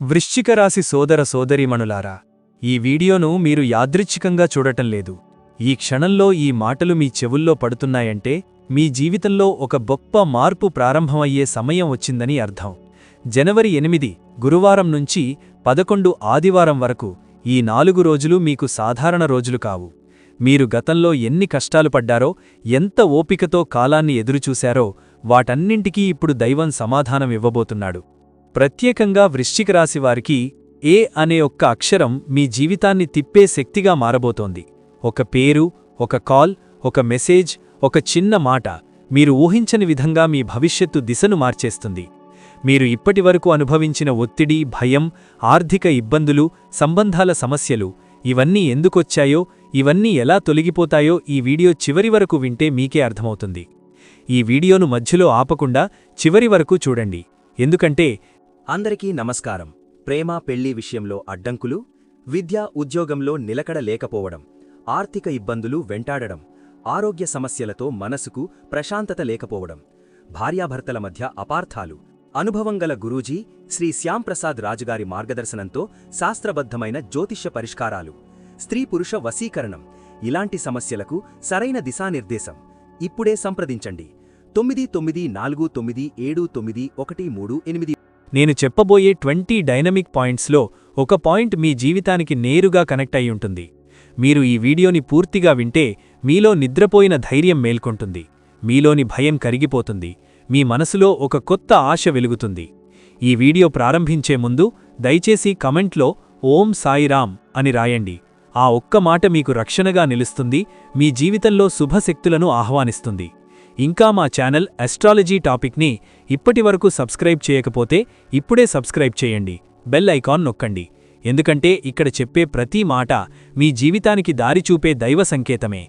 వృశ్చికరాశి సోదర సోదరీమణులారా ఈ వీడియోను మీరు యాదృచ్ఛికంగా చూడటం లేదు. ఈ క్షణంలో ఈ మాటలు మీ చెవుల్లో పడుతున్నాయంటే మీ జీవితంలో ఒక గొప్ప మార్పు ప్రారంభమయ్యే సమయం వచ్చిందని అర్థం. జనవరి ఎనిమిది గురువారం నుంచి పదకొండు ఆదివారం వరకు ఈ నాలుగు రోజులు మీకు సాధారణ రోజులు కావు. మీరు గతంలో ఎన్ని కష్టాలు పడ్డారో ఎంత ఓపికతో కాలాన్ని ఎదురుచూశారో వాటన్నింటికీ ఇప్పుడు దైవం సమాధానం ఇవ్వబోతున్నాడు. ప్రత్యేకంగా వృశ్చిక రాశి వారికి ఏ అనే ఒక్క అక్షరం మీ జీవితాన్ని తిప్పే శక్తిగా మారబోతోంది. ఒక పేరు ఒక కాల్ ఒక మెసేజ్ ఒక చిన్న మాట మీరు ఊహించని విధంగా మీ భవిష్యత్తు దిశను మార్చేస్తుంది. మీరు ఇప్పటివరకు అనుభవించిన ఒత్తిడి భయం ఆర్థిక ఇబ్బందులు సంబంధాల సమస్యలు ఇవన్నీ ఎందుకొచ్చాయో ఇవన్నీ ఎలా తొలగిపోతాయో ఈ వీడియో చివరి వరకు వింటే మీకే అర్థమవుతుంది. ఈ వీడియోను మధ్యలో ఆపకుండా చివరి వరకు చూడండి. ఎందుకంటే అందరికీ నమస్కారం. ప్రేమ పెళ్ళి విషయంలో అడ్డంకులు విద్య ఉద్యోగంలో నిలకడ లేకపోవడం ఆర్థిక ఇబ్బందులు వెంటాడడం ఆరోగ్య సమస్యలతో మనసుకు ప్రశాంతత లేకపోవడం భార్యాభర్తల మధ్య అపార్థాలు అనుభవంగల గురూజీ శ్రీ శ్యాంప్రసాద్ రాజుగారి మార్గదర్శనంతో శాస్త్రబద్ధమైన జ్యోతిష్య పరిష్కారాలు స్త్రీ పురుష వశీకరణం ఇలాంటి సమస్యలకు సరైన దిశానిర్దేశం. ఇప్పుడే సంప్రదించండి. తొమ్మిది తొమ్మిది నాలుగు తొమ్మిది ఏడు తొమ్మిది ఒకటి మూడు ఎనిమిది నేను చెప్పబోయే ట్వంటీ డైనమిక్ పాయింట్స్లో ఒక పాయింట్ మీ జీవితానికి నేరుగా కనెక్ట్ అయి ఉంటుంది. మీరు ఈ వీడియోని పూర్తిగా వింటే మీలో నిద్రపోయిన ధైర్యం మేల్కొంటుంది. మీలోని భయం కరిగిపోతుంది. మీ మనసులో ఒక కొత్త ఆశ వెలుగుతుంది. ఈ వీడియో ప్రారంభించే ముందు దయచేసి కమెంట్లో ఓం సాయిరామ్ అని రాయండి. ఆ ఒక్క మాట మీకు రక్షణగా నిలుస్తుంది మీ జీవితంలో శుభశక్తులను ఆహ్వానిస్తుంది. ఇంకా మా ఛానల్ అస్ట్రాలజీ టాపిక్ని ఇప్పటివరకు సబ్స్క్రైబ్ చేయకపోతే ఇప్పుడే సబ్స్క్రైబ్ చేయండి. బెల్ ఐకాన్ నొక్కండి. ఎందుకంటే ఇక్కడ చెప్పే ప్రతి మాట మీ జీవితానికి దారి చూపే దైవ సంకేతమే.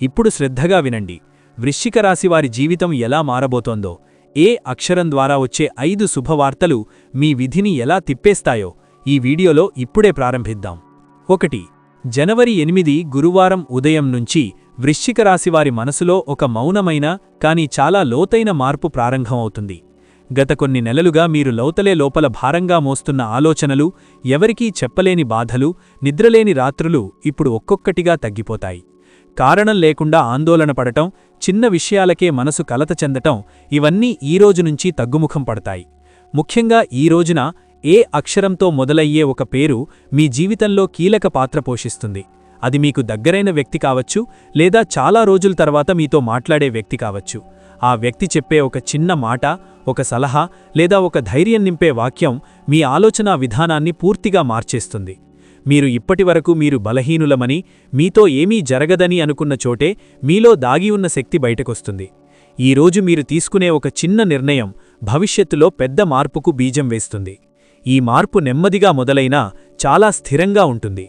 ఇప్పుడు శ్రద్ధగా వినండి. వృశ్చిక రాశివారి జీవితం ఎలా మారబోతోందో ఏ అక్షరం ద్వారా వచ్చే ఐదు శుభవార్తలు మీ విధిని ఎలా తిప్పేస్తాయో ఈ వీడియోలో ఇప్పుడే ప్రారంభిద్దాం. ఒకటి జనవరి ఎనిమిది గురువారం ఉదయం నుంచి వృశ్చిక రాశివారి మనసులో ఒక మౌనమైన కానీ చాలా లోతైన మార్పు ప్రారంభమవుతుంది. గత కొన్ని నెలలుగా మీరు లోతలే లోపల భారంగా మోస్తున్న ఆలోచనలు ఎవరికీ చెప్పలేని బాధలు నిద్రలేని రాత్రులు ఇప్పుడు ఒక్కొక్కటిగా తగ్గిపోతాయి. కారణం లేకుండా ఆందోళన పడటం చిన్న విషయాలకే మనసు కలత చెందటం ఇవన్నీ ఈ నుంచి తగ్గుముఖం పడతాయి. ముఖ్యంగా ఈ రోజున ఏ అక్షరంతో మొదలయ్యే ఒక పేరు మీ జీవితంలో కీలక పాత్ర పోషిస్తుంది. అది మీకు దగ్గరైన వ్యక్తి కావచ్చు లేదా చాలా రోజుల తర్వాత మీతో మాట్లాడే వ్యక్తి కావచ్చు. ఆ వ్యక్తి చెప్పే ఒక చిన్న మాట ఒక సలహా లేదా ఒక ధైర్యం నింపే వాక్యం మీ ఆలోచనా విధానాన్ని పూర్తిగా మార్చేస్తుంది. మీరు ఇప్పటివరకు మీరు బలహీనులమని మీతో ఏమీ జరగదని అనుకున్న చోటే మీలో దాగి ఉన్న శక్తి బయటకొస్తుంది. ఈరోజు మీరు తీసుకునే ఒక చిన్న నిర్ణయం భవిష్యత్తులో పెద్ద మార్పుకు బీజం వేస్తుంది. ఈ మార్పు నెమ్మదిగా మొదలైనా చాలా స్థిరంగా ఉంటుంది.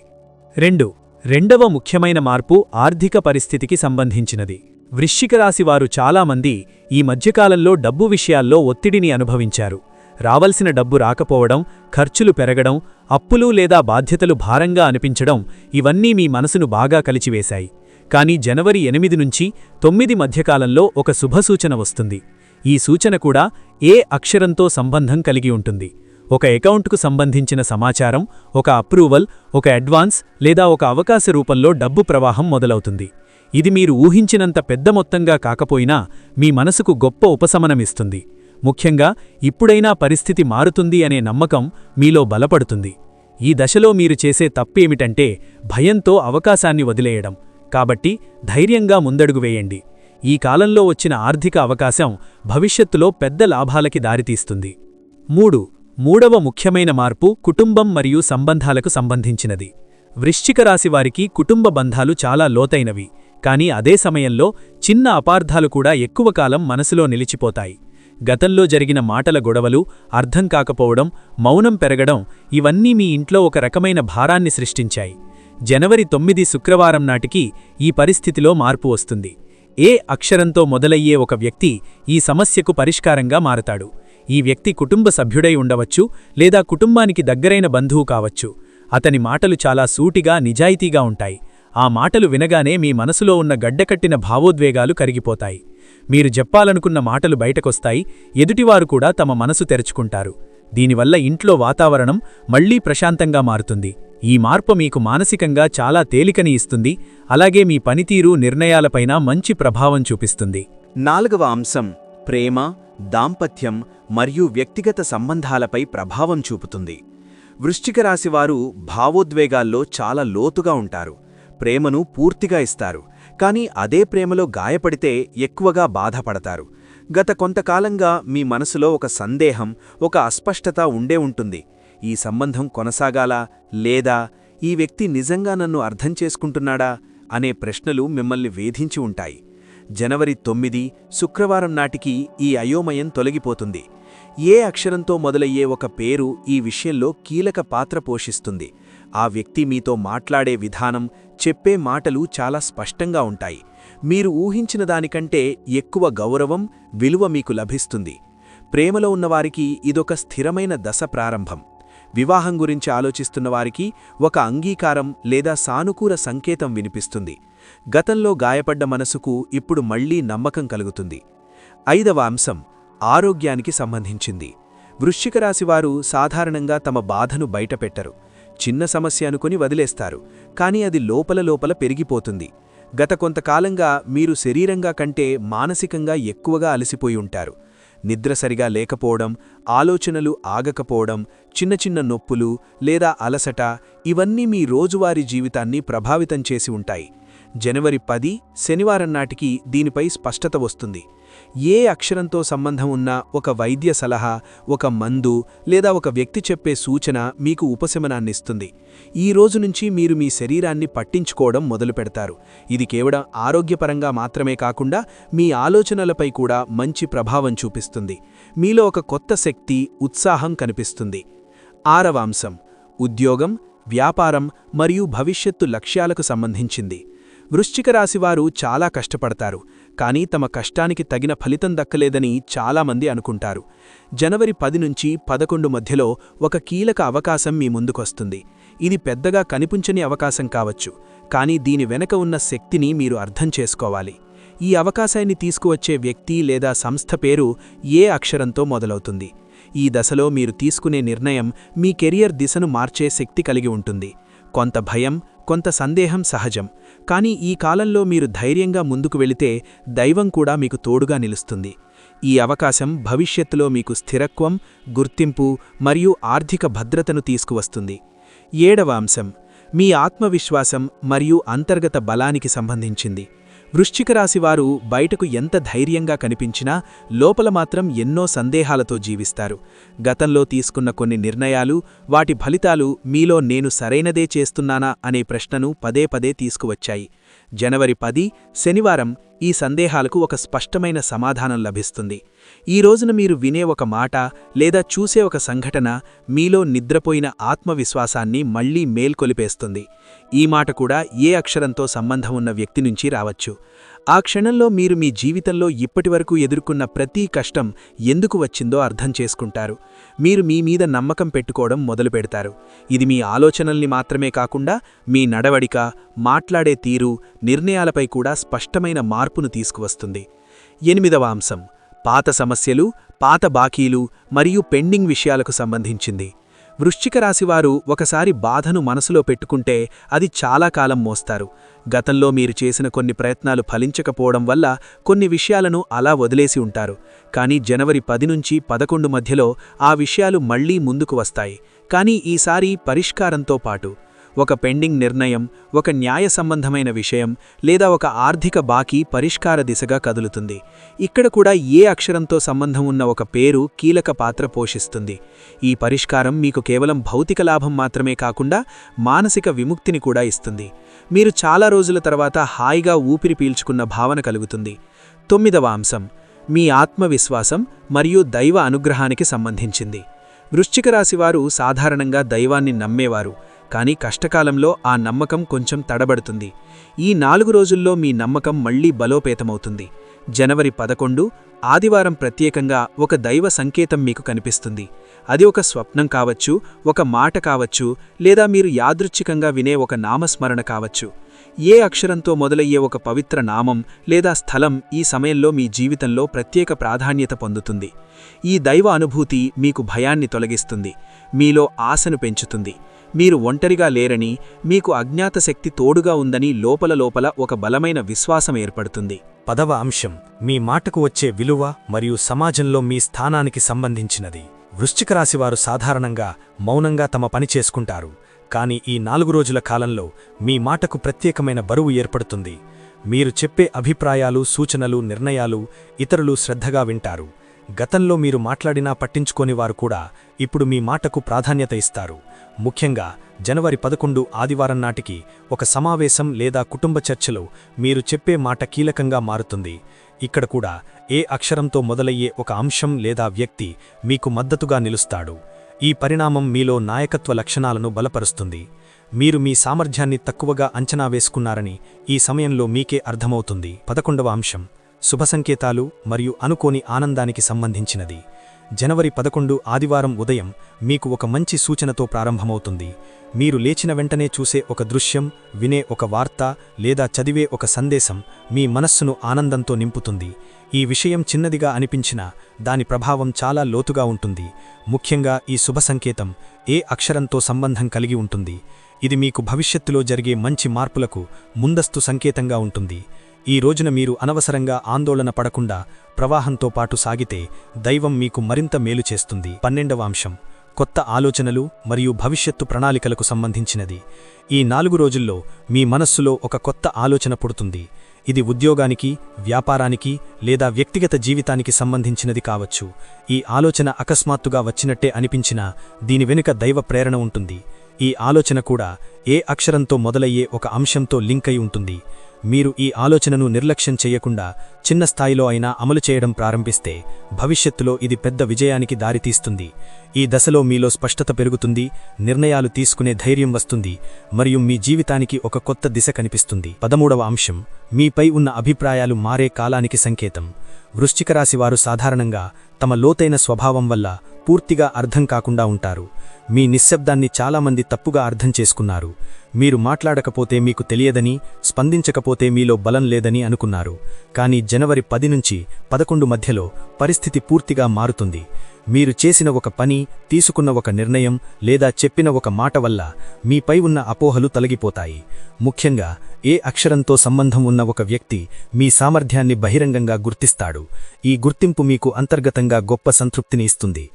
రెండు రెండవ ముఖ్యమైన మార్పు ఆర్థిక పరిస్థితికి సంబంధించినది. వృశ్చిక రాశివారు చాలామంది ఈ మధ్యకాలంలో డబ్బు విషయాల్లో ఒత్తిడిని అనుభవించారు. రావలసిన డబ్బు రాకపోవడం ఖర్చులు పెరగడం అప్పులు లేదా బాధ్యతలు భారంగా అనిపించడం ఇవన్నీ మీ మనసును బాగా కలిచివేశాయి. కానీ జనవరి ఎనిమిది నుంచి తొమ్మిది మధ్యకాలంలో ఒక శుభసూచన వస్తుంది. ఈ సూచన కూడా ఏ అక్షరంతో సంబంధం కలిగి ఉంటుంది. ఒక అకౌంట్కు సంబంధించిన సమాచారం ఒక అప్రూవల్ ఒక అడ్వాన్స్ లేదా ఒక అవకాశ రూపంలో డబ్బు ప్రవాహం మొదలవుతుంది. ఇది మీరు ఊహించినంత పెద్ద మొత్తంగా కాకపోయినా మీ మనసుకు గొప్ప ఉపశమనమిస్తుంది ముఖ్యంగా ఇప్పుడైనా పరిస్థితి మారుతుంది అనే నమ్మకం మీలో బలపడుతుంది. ఈ దశలో మీరు చేసే తప్పేమిటంటే భయంతో అవకాశాన్ని వదిలేయడం. కాబట్టి ధైర్యంగా ముందడుగు వేయండి. ఈ కాలంలో వచ్చిన ఆర్థిక అవకాశం భవిష్యత్తులో పెద్ద లాభాలకి దారితీస్తుంది. మూడు మూడవ ముఖ్యమైన మార్పు కుటుంబం మరియు సంబంధాలకు సంబంధించినది. వృశ్చిక రాశివారికి కుటుంబ బంధాలు చాలా లోతైనవి కానీ అదే సమయంలో చిన్న అపార్థాలు కూడా ఎక్కువ కాలం మనసులో నిలిచిపోతాయి. గతంలో జరిగిన మాటల గొడవలు అర్థం కాకపోవడం మౌనం పెరగడం ఇవన్నీ మీ ఇంట్లో ఒక రకమైన భారాన్ని సృష్టించాయి. జనవరి తొమ్మిది శుక్రవారం నాటికి ఈ పరిస్థితిలో మార్పు వస్తుంది. ఏ అక్షరంతో మొదలయ్యే ఒక వ్యక్తి ఈ సమస్యకు పరిష్కారంగా మారతాడు. ఈ వ్యక్తి కుటుంబ సభ్యుడై ఉండవచ్చు లేదా కుటుంబానికి దగ్గరైన బంధువు కావచ్చు. అతని మాటలు చాలా సూటిగా నిజాయితీగా ఉంటాయి. ఆ మాటలు వినగానే మీ మనసులో ఉన్న గడ్డకట్టిన భావోద్వేగాలు కరిగిపోతాయి. మీరు చెప్పాలనుకున్న మాటలు బయటకొస్తాయి. ఎదుటివారు కూడా తమ మనసు తెరుచుకుంటారు. దీనివల్ల ఇంట్లో వాతావరణం మళ్ళీ ప్రశాంతంగా మారుతుంది. ఈ మార్పు మీకు మానసికంగా చాలా తేలికని ఇస్తుంది. అలాగే మీ పనితీరు నిర్ణయాలపైన మంచి ప్రభావం చూపిస్తుంది. నాలుగవ అంశం ప్రేమ దాంపత్యం మరియు వ్యక్తిగత సంబంధాలపై ప్రభావం చూపుతుంది. వృశ్చిక రాశివారు భావోద్వేగాల్లో చాలా లోతుగా ఉంటారు. ప్రేమను పూర్తిగా ఇస్తారు. కానీ అదే ప్రేమలో గాయపడితే ఎక్కువగా బాధపడతారు. గత కొంతకాలంగా మీ మనసులో ఒక సందేహం ఒక అస్పష్టత ఉండే ఉంటుంది. ఈ సంబంధం కొనసాగాలా? లేదా? ఈ వ్యక్తి నిజంగా నన్ను అర్థం చేసుకుంటున్నాడా? అనే ప్రశ్నలు మిమ్మల్ని వేధించి ఉంటాయి. జనవరి తొమ్మిది శుక్రవారం నాటికి ఈ అయోమయం తొలగిపోతుంది. ఏ అక్షరంతో మొదలయ్యే ఒక పేరు ఈ విషయంలో కీలక పాత్ర పోషిస్తుంది. ఆ వ్యక్తి మీతో మాట్లాడే విధానం చెప్పే మాటలు చాలా స్పష్టంగా ఉంటాయి. మీరు ఊహించిన దానికంటే ఎక్కువ గౌరవం విలువ మీకు లభిస్తుంది. ప్రేమలో ఉన్నవారికి ఇదొక స్థిరమైన దశ ప్రారంభం. వివాహం గురించి ఆలోచిస్తున్నవారికి ఒక అంగీకారం లేదా సానుకూల సంకేతం వినిపిస్తుంది. గతంలో గాయపడ్డ మనసుకు ఇప్పుడు మళ్ళీ నమ్మకం కలుగుతుంది. ఐదవ అంశం ఆరోగ్యానికి సంబంధించింది. వృశ్చిక రాశివారు సాధారణంగా తమ బాధను బయటపెట్టరు. చిన్న సమస్య అనుకుని వదిలేస్తారు. కానీ అది లోపల లోపల పెరిగిపోతుంది. గత కొంతకాలంగా మీరు శరీరంగా కంటే మానసికంగా ఎక్కువగా అలసిపోయి ఉంటారు. నిద్ర సరిగా లేకపోవడం ఆలోచనలు ఆగకపోవడం చిన్న చిన్న నొప్పులు లేదా అలసట ఇవన్నీ మీ రోజువారీ జీవితాన్ని ప్రభావితం చేసి ఉంటాయి. జనవరి పది శనివారం నాటికి దీనిపై స్పష్టత వస్తుంది. ఏ అక్షరంతో సంబంధం ఉన్న ఒక వైద్య సలహా ఒక మందు లేదా ఒక వ్యక్తి చెప్పే సూచన మీకు ఉపశమనాన్నిస్తుంది. ఈ రోజు నుంచి మీరు మీ శరీరాన్ని పట్టించుకోవడం మొదలుపెడతారు ఇది కేవలం ఆరోగ్యపరంగా మాత్రమే కాకుండా మీ ఆలోచనలపై కూడా మంచి ప్రభావం చూపిస్తుంది. మీలో ఒక కొత్త శక్తి ఉత్సాహం కనిపిస్తుంది. ఆరవ అంశం ఉద్యోగం వ్యాపారం మరియు భవిష్యత్తు లక్ష్యాలకు సంబంధించింది. వృశ్చిక రాశివారు చాలా కష్టపడతారు. కానీ తమ కష్టానికి తగిన ఫలితం దక్కలేదని చాలామంది అనుకుంటారు. జనవరి పది నుంచి పదకొండు మధ్యలో ఒక కీలక అవకాశం మీ ముందుకొస్తుంది. ఇది పెద్దగా కనిపించని అవకాశం కావచ్చు. కానీ దీని వెనక ఉన్న శక్తిని మీరు అర్థం చేసుకోవాలి. ఈ అవకాశాన్ని తీసుకువచ్చే వ్యక్తి లేదా సంస్థ పేరు ఏ అక్షరంతో మొదలవుతుంది. ఈ దశలో మీరు తీసుకునే నిర్ణయం మీ కెరియర్ దిశను మార్చే శక్తి కలిగి ఉంటుంది. కొంత భయం కొంత సందేహం సహజం. కానీ ఈ కాలంలో మీరు ధైర్యంగా ముందుకు వెళితే దైవం కూడా మీకు తోడుగా నిలుస్తుంది. ఈ అవకాశం భవిష్యత్తులో మీకు స్థిరత్వం గుర్తింపు మరియు ఆర్థిక భద్రతను తీసుకువస్తుంది. ఏడవ అంశం మీ ఆత్మవిశ్వాసం మరియు అంతర్గత బలానికి సంబంధించింది. వృశ్చిక రాశివారు బయటకు ఎంత ధైర్యంగా కనిపించినా లోపల మాత్రం ఎన్నో సందేహాలతో జీవిస్తారు. గతంలో తీసుకున్న కొన్ని నిర్ణయాలు వాటి ఫలితాలు మీలో నేను సరైనదే చేస్తున్నానా అనే ప్రశ్నను పదే పదే తీసుకువచ్చాయి. జనవరి పది శనివారం ఈ సందేహాలకు ఒక స్పష్టమైన సమాధానం లభిస్తుంది. ఈ రోజున మీరు వినే ఒక మాట లేదా చూసే ఒక సంఘటన మీలో నిద్రపోయిన ఆత్మవిశ్వాసాన్ని మళ్ళీ మేల్కొలిపేస్తుంది. ఈ మాట కూడా ఏ అక్షరంతో సంబంధం ఉన్న వ్యక్తి నుంచి రావచ్చు. ఆ క్షణంలో మీరు మీ జీవితంలో ఇప్పటివరకు ఎదుర్కొన్న ప్రతి కష్టం ఎందుకు వచ్చిందో అర్థం చేసుకుంటారు. మీరు మీ మీద నమ్మకం పెట్టుకోవడం మొదలుపెడతారు ఇది మీ ఆలోచనల్ని మాత్రమే కాకుండా మీ నడవడిక మాట్లాడే తీరు నిర్ణయాలపై కూడా స్పష్టమైన మార్పును తీసుకువస్తుంది. ఎనిమిదవ అంశం. పాత సమస్యలు పాత బాకీలు మరియు పెండింగ్ విషయాలకు సంబంధించింది. వృశ్చిక రాశివారు ఒకసారి బాధను మనసులో పెట్టుకుంటే అది చాలా కాలం మోస్తారు. గతంలో మీరు చేసిన కొన్ని ప్రయత్నాలు ఫలించకపోవడం వల్ల కొన్ని విషయాలను అలా వదిలేసి ఉంటారు. కానీ జనవరి పది నుంచి పదకొండు మధ్యలో ఆ విషయాలు మళ్ళీ ముందుకు వస్తాయి. కానీ ఈసారి పరిష్కారంతో పాటు ఒక పెండింగ్ నిర్ణయం ఒక న్యాయ సంబంధమైన విషయం లేదా ఒక ఆర్థిక బాకీ పరిష్కార దిశగా కదులుతుంది. ఇక్కడ కూడా ఏ అక్షరంతో సంబంధం ఉన్న ఒక పేరు కీలక పాత్ర పోషిస్తుంది. ఈ పరిష్కారం మీకు కేవలం భౌతిక లాభం మాత్రమే కాకుండా మానసిక విముక్తిని కూడా ఇస్తుంది. మీరు చాలా రోజుల తర్వాత హాయిగా ఊపిరి పీల్చుకున్న భావన కలుగుతుంది. తొమ్మిదవ అంశం మీ ఆత్మవిశ్వాసం మరియు దైవ అనుగ్రహానికి సంబంధించింది. వృశ్చిక రాశివారు సాధారణంగా దైవాన్ని నమ్మేవారు. కానీ కష్టకాలంలో ఆ నమ్మకం కొంచెం తడబడుతుంది. ఈ నాలుగు రోజుల్లో మీ నమ్మకం మళ్ళీ బలోపేతమవుతుంది. జనవరి పదకొండు ఆదివారం ప్రత్యేకంగా ఒక దైవ సంకేతం మీకు కనిపిస్తుంది. అది ఒక స్వప్నం కావచ్చు ఒక మాట కావచ్చు లేదా మీరు యాదృచ్ఛికంగా వినే ఒక నామస్మరణ కావచ్చు. ఏ అక్షరంతో మొదలయ్యే ఒక పవిత్ర నామం లేదా స్థలం ఈ సమయంలో మీ జీవితంలో ప్రత్యేక ప్రాధాన్యత పొందుతుంది. ఈ దైవ అనుభూతి మీకు భయాన్ని తొలగిస్తుంది. మీలో ఆశను పెంచుతుంది. మీరు ఒంటరిగా లేరని మీకు అజ్ఞాత శక్తి తోడుగా ఉందని లోపల లోపల ఒక బలమైన విశ్వాసం ఏర్పడుతుంది. పదవ అంశం మీ మాటకు వచ్చే విలువ మరియు సమాజంలో మీ స్థానానికి సంబంధించినది. వృశ్చిక రాశివారు సాధారణంగా మౌనంగా తమ పని చేసుకుంటారు. కానీ ఈ నాలుగు రోజుల కాలంలో మీ మాటకు ప్రత్యేకమైన బరువు ఏర్పడుతుంది. మీరు చెప్పే అభిప్రాయాలు సూచనలు నిర్ణయాలు ఇతరులు శ్రద్ధగా వింటారు. గతంలో మీరు మాట్లాడినా పట్టించుకోని వారు కూడా ఇప్పుడు మీ మాటకు ప్రాధాన్యత ఇస్తారు. ముఖ్యంగా జనవరి పదకొండు ఆదివారం నాటికి ఒక సమావేశం లేదా కుటుంబ చర్చలో మీరు చెప్పే మాట కీలకంగా మారుతుంది. ఇక్కడ కూడా ఏ అక్షరంతో మొదలయ్యే ఒక అంశం లేదా వ్యక్తి మీకు మద్దతుగా నిలుస్తాడు. ఈ పరిణామం మీలో నాయకత్వ లక్షణాలను బలపరుస్తుంది. మీరు మీ సామర్థ్యాన్ని తక్కువగా అంచనా వేసుకున్నారని ఈ సమయంలో మీకే అర్థమవుతుంది. పదకొండవ అంశం. శుభ సంకేతాలు మరియు అనుకోని ఆనందానికి సంబంధించినది. జనవరి పదకొండు ఆదివారం ఉదయం మీకు ఒక మంచి సూచనతో ప్రారంభమవుతుంది. మీరు లేచిన వెంటనే చూసే ఒక దృశ్యం వినే ఒక వార్త లేదా చదివే ఒక సందేశం మీ మనస్సును ఆనందంతో నింపుతుంది. ఈ విషయం చిన్నదిగా అనిపించినా దాని ప్రభావం చాలా లోతుగా ఉంటుంది. ముఖ్యంగా ఈ శుభ సంకేతం ఏ అక్షరంతో సంబంధం కలిగి ఉంటుంది. ఇది మీకు భవిష్యత్తులో జరిగే మంచి మార్పులకు ముందస్తు సంకేతంగా ఉంటుంది. ఈ రోజున మీరు అనవసరంగా ఆందోళన పడకుండా ప్రవాహంతో పాటు సాగితే దైవం మీకు మరింత మేలు చేస్తుంది. పన్నెండవ అంశం. కొత్త ఆలోచనలు మరియు భవిష్యత్తు ప్రణాళికలకు సంబంధించినది. ఈ నాలుగు రోజుల్లో మీ మనస్సులో ఒక కొత్త ఆలోచన పుడుతుంది. ఇది ఉద్యోగానికి వ్యాపారానికి లేదా వ్యక్తిగత జీవితానికి సంబంధించినది కావచ్చు. ఈ ఆలోచన అకస్మాత్తుగా వచ్చినట్టే అనిపించినా దీని వెనుక దైవ ప్రేరణ ఉంటుంది. ఈ ఆలోచన కూడా ఏ అక్షరంతో మొదలయ్యే ఒక అంశంతో లింక్ అయి ఉంటుంది. మీరు ఈ ఆలోచనను నిర్లక్ష్యం చేయకుండా చిన్న స్థాయిలో అయినా అమలు చేయడం ప్రారంభిస్తే భవిష్యత్తులో ఇది పెద్ద విజయానికి దారితీస్తుంది. ఈ దశలో మీలో స్పష్టత పెరుగుతుంది నిర్ణయాలు తీసుకునే ధైర్యం వస్తుంది మరియు మీ జీవితానికి ఒక కొత్త దిశ కనిపిస్తుంది. పదమూడవ అంశం మీపై ఉన్న అభిప్రాయాలు మారే కాలానికి సంకేతం. వృశ్చికరాశివారు సాధారణంగా తమ లోతైన స్వభావం వల్ల పూర్తిగా అర్థం కాకుండా ఉంటారు. మీ నిశ్శబ్దాన్ని చాలామంది తప్పుగా అర్థం చేసుకున్నారు. మీరు మాట్లాడకపోతే మీకు తెలియదని స్పందించకపోతే మీలో బలం లేదని అనుకున్నారు. కానీ జనవరి పది నుంచి పదకొండు మధ్యలో పరిస్థితి పూర్తిగా మారుతుంది. మీరు చేసిన ఒక పని తీసుకున్న ఒక నిర్ణయం లేదా చెప్పిన ఒక మాట వల్ల మీపై ఉన్న అపోహలు తొలగిపోతాయి. ముఖ్యంగా ఏ అక్షరంతో సంబంధం ఉన్న ఒక వ్యక్తి మీ సామర్థ్యాన్ని బహిరంగంగా గుర్తిస్తాడు. ఈ గుర్తింపు మీకు అంతర్గతంగా గొప్ప సంతృప్తిని ఇస్తుంది.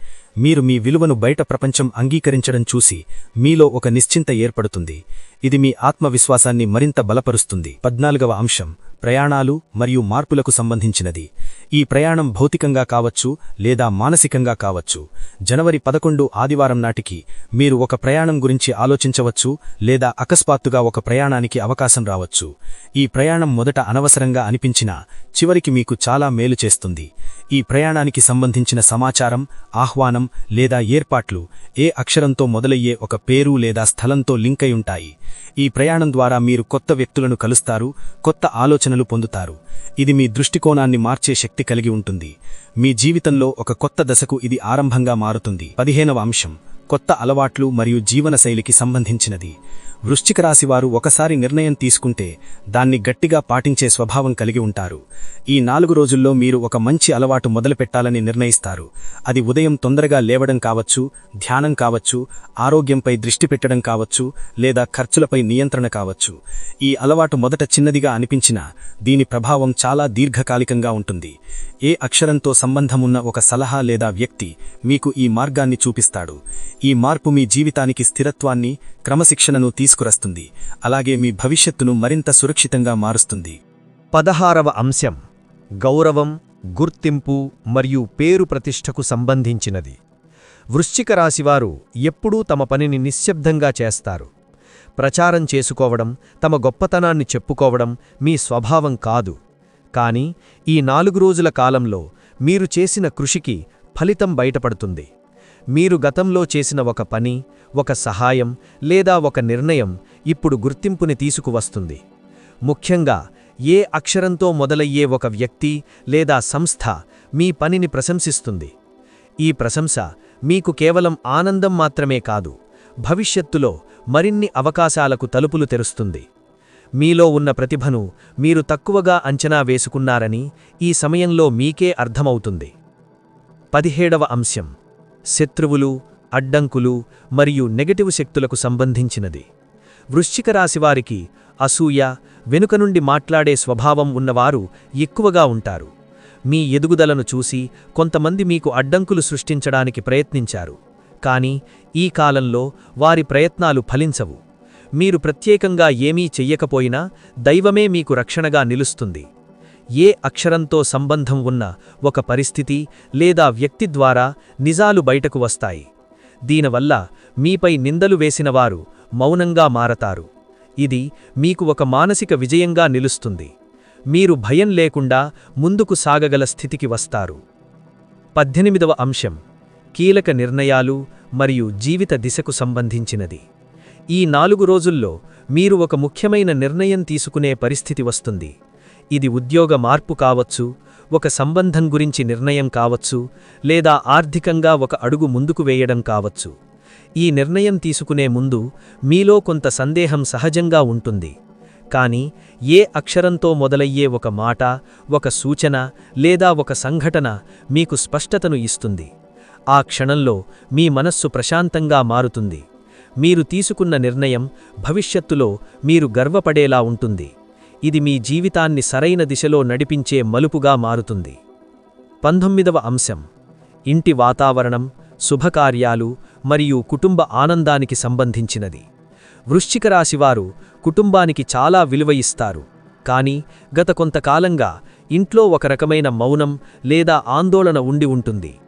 మీరు మీ విలువను బయట ప్రపంచం అంగీకరించడం చూసి మీలో ఒక నిశ్చింత ఏర్పడుతుంది. ఇది మీ ఆత్మవిశ్వాసాన్ని మరింత బలపరుస్తుంది. పద్నాలుగవ అంశం ప్రయాణాలు మరియు మార్పులకు సంబంధించినది. ఈ ప్రయాణం భౌతికంగా కావచ్చు లేదా మానసికంగా కావచ్చు. జనవరి పదకొండు ఆదివారం నాటికి మీరు ఒక ప్రయాణం గురించి ఆలోచించవచ్చు లేదా అకస్మాత్తుగా ఒక ప్రయాణానికి అవకాశం రావచ్చు. ఈ ప్రయాణం మొదట అనవసరంగా అనిపించినా చివరికి మీకు చాలా మేలు చేస్తుంది. ఈ ప్రయాణానికి సంబంధించిన సమాచారం ఆహ్వానం లేదా ఏర్పాట్లు ఏ అక్షరంతో మొదలయ్యే ఒక పేరు లేదా స్థలంతో లింకై ఉంటాయి. ఈ ప్రయాణం ద్వారా మీరు కొత్త వ్యక్తులను కలుస్తారు కొత్త ఆలోచనలు పొందుతారు. ఇది మీ దృష్టికోణాన్ని మార్చే శక్తి కలిగి ఉంటుంది. మీ జీవితంలో ఒక కొత్త దశకు ఇది ఆరంభంగా మారుతుంది. పదిహేనవ అంశం. కొత్త అలవాట్లు మరియు జీవనశైలికి సంబంధించినది. వృశ్చిక రాశివారు ఒకసారి నిర్ణయం తీసుకుంటే దాన్ని గట్టిగా పాటించే స్వభావం కలిగి ఉంటారు. ఈ నాలుగు రోజుల్లో మీరు ఒక మంచి అలవాటు మొదలుపెట్టాలని నిర్ణయిస్తారు. అది ఉదయం తొందరగా లేవడం కావచ్చు ధ్యానం కావచ్చు ఆరోగ్యంపై దృష్టి పెట్టడం కావచ్చు లేదా ఖర్చులపై నియంత్రణ కావచ్చు. ఈ అలవాటు మొదట చిన్నదిగా అనిపించినా దీని ప్రభావం చాలా దీర్ఘకాలికంగా ఉంటుంది. ఏ అక్షరంతో సంబంధమున్న ఒక సలహా లేదా వ్యక్తి మీకు ఈ మార్గాన్ని చూపిస్తాడు. ఈ మార్పు మీ జీవితానికి స్థిరత్వాన్ని క్రమశిక్షణను తీసుకురస్తుంది. అలాగే మీ భవిష్యత్తును మరింత సురక్షితంగా మారుస్తుంది. పదహారవ అంశం. గౌరవం గుర్తింపు మరియు పేరు ప్రతిష్టకు సంబంధించినది. వృశ్చిక రాశివారు ఎప్పుడూ తమ పనిని నిశ్శబ్దంగా చేస్తారు. ప్రచారం చేసుకోవడం తమ గొప్పతనాన్ని చెప్పుకోవడం మీ స్వభావం కాదు. కానీ ఈ నాలుగు రోజుల కాలంలో మీరు చేసిన కృషికి ఫలితం బయటపడుతుంది. మీరు గతంలో చేసిన ఒక పని ఒక సహాయం లేదా ఒక నిర్ణయం ఇప్పుడు గుర్తింపుని తీసుకువస్తుంది. ముఖ్యంగా ఏ అక్షరంతో మొదలయ్యే ఒక వ్యక్తి లేదా సంస్థ మీ పనిని ప్రశంసిస్తుంది. ఈ ప్రశంస మీకు కేవలం ఆనందం మాత్రమే కాదు భవిష్యత్తులో మరిన్ని అవకాశాలకు తలుపులు తెరుస్తుంది. మీలో ఉన్న ప్రతిభను మీరు తక్కువగా అంచనా వేసుకున్నారని ఈ సమయంలో మీకే అర్థమవుతుంది. పదిహేడవ అంశం. శత్రువులు అడ్డంకులు మరియు నెగటివ్ శక్తులకు సంబంధించినది. వృశ్చిక రాశివారికి అసూయ వెనుక నుండి మాట్లాడే స్వభావం ఉన్నవారు ఎక్కువగా ఉంటారు. మీ ఎదుగుదలను చూసి కొంతమంది మీకు అడ్డంకులు సృష్టించడానికి ప్రయత్నించారు. కాని ఈ కాలంలో వారి ప్రయత్నాలు ఫలించవు. మీరు ప్రత్యేకంగా ఏమీ చెయ్యకపోయినా దైవమే మీకు రక్షణగా నిలుస్తుంది. ఏ అక్షరంతో సంబంధం ఉన్న ఒక పరిస్థితి లేదా వ్యక్తి ద్వారా నిజాలు బయటకు వస్తాయి. దీనివల్ల మీపై నిందలు వేసినవారు మౌనంగా మారతారు. ఇది మీకు ఒక మానసిక విజయంగా నిలుస్తుంది. మీరు భయం లేకుండా ముందుకు సాగగల స్థితికి వస్తారు. పద్దెనిమిదవ అంశం. కీలక నిర్ణయాలు మరియు జీవిత దిశకు సంబంధించినది. ఈ నాలుగు రోజుల్లో మీరు ఒక ముఖ్యమైన నిర్ణయం తీసుకునే పరిస్థితి వస్తుంది. ఇది ఉద్యోగ మార్పు కావచ్చు ఒక సంబంధం గురించి నిర్ణయం కావచ్చు లేదా ఆర్థికంగా ఒక అడుగు ముందుకు వేయడం కావచ్చు. ఈ నిర్ణయం తీసుకునే ముందు మీలో కొంత సందేహం సహజంగా ఉంటుంది. కానీ ఏ అక్షరంతో మొదలయ్యే ఒక మాట ఒక సూచన లేదా ఒక సంఘటన మీకు స్పష్టతను ఇస్తుంది. ఆ క్షణంలో మీ మనస్సు ప్రశాంతంగా మారుతుంది. మీరు తీసుకున్న నిర్ణయం భవిష్యత్తులో మీరు గర్వపడేలా ఉంటుంది. ఇది మీ జీవితాన్ని సరైన దిశలో నడిపించే మలుపుగా మారుతుంది. పంతొమ్మిదవ అంశం. ఇంటి వాతావరణం శుభకార్యాలు మరియు కుటుంబ ఆనందానికి సంబంధించినది. వృశ్చిక రాశివారు కుటుంబానికి చాలా విలువ ఇస్తారు. కానీ గత కొంతకాలంగా ఇంట్లో ఒక రకమైన మౌనం లేదా ఆందోళన ఉండి ఉంటుంది.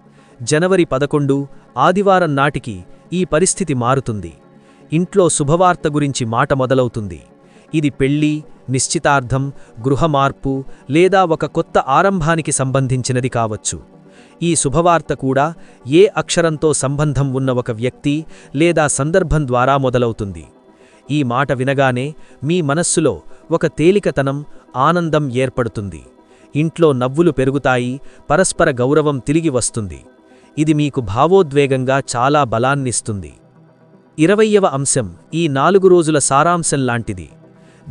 జనవరి పదకొండు ఆదివారం నాటికి ఈ పరిస్థితి మారుతుంది. ఇంట్లో శుభవార్త గురించి మాట మొదలవుతుంది. ఇది పెళ్ళి నిశ్చితార్థం గృహమార్పు లేదా ఒక కొత్త ఆరంభానికి సంబంధించినది కావచ్చు. ఈ శుభవార్త కూడా ఏ అక్షరంతో సంబంధం ఉన్న ఒక వ్యక్తి లేదా సందర్భం ద్వారా మొదలవుతుంది. ఈ మాట వినగానే మీ మనస్సులో ఒక తేలికతనం ఆనందం ఏర్పడుతుంది. ఇంట్లో నవ్వులు పెరుగుతాయి పరస్పర గౌరవం తిరిగి వస్తుంది. ఇది మీకు భావోద్వేగంగా చాలా బలాన్నిస్తుంది. ఇరవయ్యవ అంశం ఈ నాలుగు రోజుల సారాంశం లాంటిది.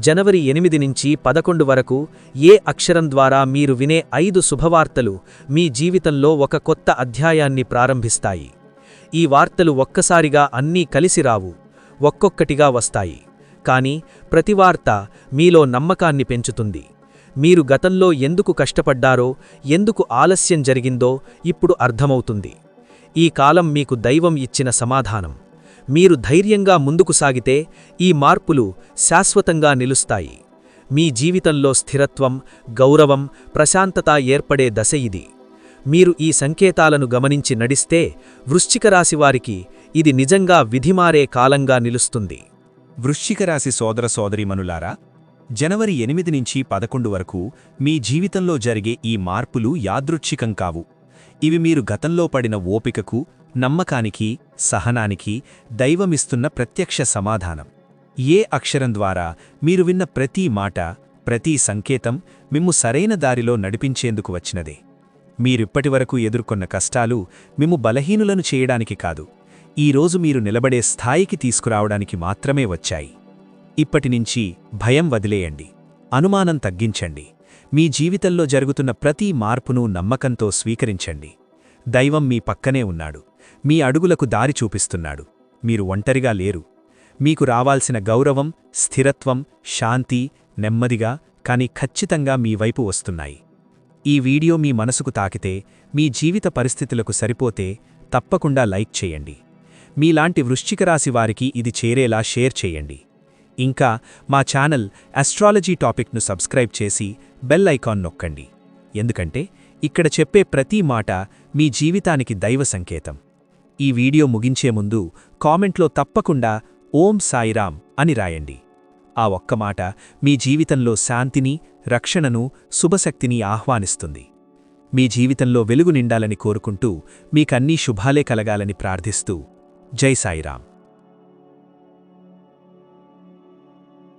జనవరి ఎనిమిది నుంచి పదకొండు వరకు ఏ అక్షరం ద్వారా మీరు వినే ఐదు శుభవార్తలు మీ జీవితంలో ఒక కొత్త అధ్యాయాన్ని ప్రారంభిస్తాయి. ఈ వార్తలు ఒక్కసారిగా అన్నీ కలిసి రావు ఒక్కొక్కటిగా వస్తాయి. కానీ ప్రతి వార్త మీలో నమ్మకాన్ని పెంచుతుంది. మీరు గతంలో ఎందుకు కష్టపడ్డారో ఎందుకు ఆలస్యం జరిగిందో ఇప్పుడు అర్థమవుతుంది. ఈ కాలం మీకు దైవం ఇచ్చిన సమాధానం. మీరు ధైర్యంగా ముందుకు సాగితే ఈ మార్పులు శాశ్వతంగా నిలుస్తాయి. మీ జీవితంలో స్థిరత్వం గౌరవం ప్రశాంతత ఏర్పడే దశ ఇది. మీరు ఈ సంకేతాలను గమనించి నడిస్తే వృశ్చిక రాశివారికి ఇది నిజంగా విధిమారే కాలంగా నిలుస్తుంది. వృశ్చిక రాశి సోదర సోదరిమనులారా జనవరి ఎనిమిది నుంచి పదకొండు వరకు మీ జీవితంలో జరిగే ఈ మార్పులు యాదృచ్ఛికం కావు. ఇవి మీరు గతంలో పడిన ఓపికకు నమ్మకానికి సహనానికి దైవమిస్తున్న ప్రత్యక్ష సమాధానం. ఏ అక్షరం ద్వారా మీరు విన్న ప్రతి మాట ప్రతి సంకేతం మిమ్ము సరైన దారిలో నడిపించేందుకు వచ్చినదే. మీరిప్పటివరకు ఎదుర్కొన్న కష్టాలు మిమ్ము బలహీనులను చేయడానికి కాదు ఈరోజు మీరు నిలబడే స్థాయికి తీసుకురావడానికి మాత్రమే వచ్చాయి. ఇప్పటినుంచి భయం వదిలేయండి అనుమానం తగ్గించండి మీ జీవితంలో జరుగుతున్న ప్రతి మార్పును నమ్మకంతో స్వీకరించండి. దైవం మీ పక్కనే ఉన్నాడు మీ అడుగులకు దారి చూపిస్తున్నాడు. మీరు ఒంటరిగా లేరు. మీకు రావాల్సిన గౌరవం స్థిరత్వం శాంతి నెమ్మదిగా కాని ఖచ్చితంగా మీ వైపు వస్తున్నాయి. ఈ వీడియో మీ మనసుకు తాకితే మీ జీవిత పరిస్థితులకు సరిపోతే తప్పకుండా లైక్ చేయండి. మీలాంటి వృశ్చికరాశి వారికి ఇది చేరేలా షేర్ చేయండి. ఇంకా మా ఛానల్ అస్ట్రాలజీ టాపిక్ను సబ్స్క్రైబ్ చేసి బెల్ ఐకాన్ నొక్కండి. ఎందుకంటే ఇక్కడ చెప్పే ప్రతి మాట మీ జీవితానికి దైవ సంకేతం. ఈ వీడియో ముగించే ముందు కామెంట్లో తప్పకుండా ఓం సాయిరాం అని రాయండి. ఆ ఒక్క మాట మీ జీవితంలో శాంతిని రక్షణను శుభశక్తిని ఆహ్వానిస్తుంది. మీ జీవితంలో వెలుగు నిండాలని కోరుకుంటూ మీకన్నీ శుభాలే కలగాలని ప్రార్థిస్తూ జై సాయిరాం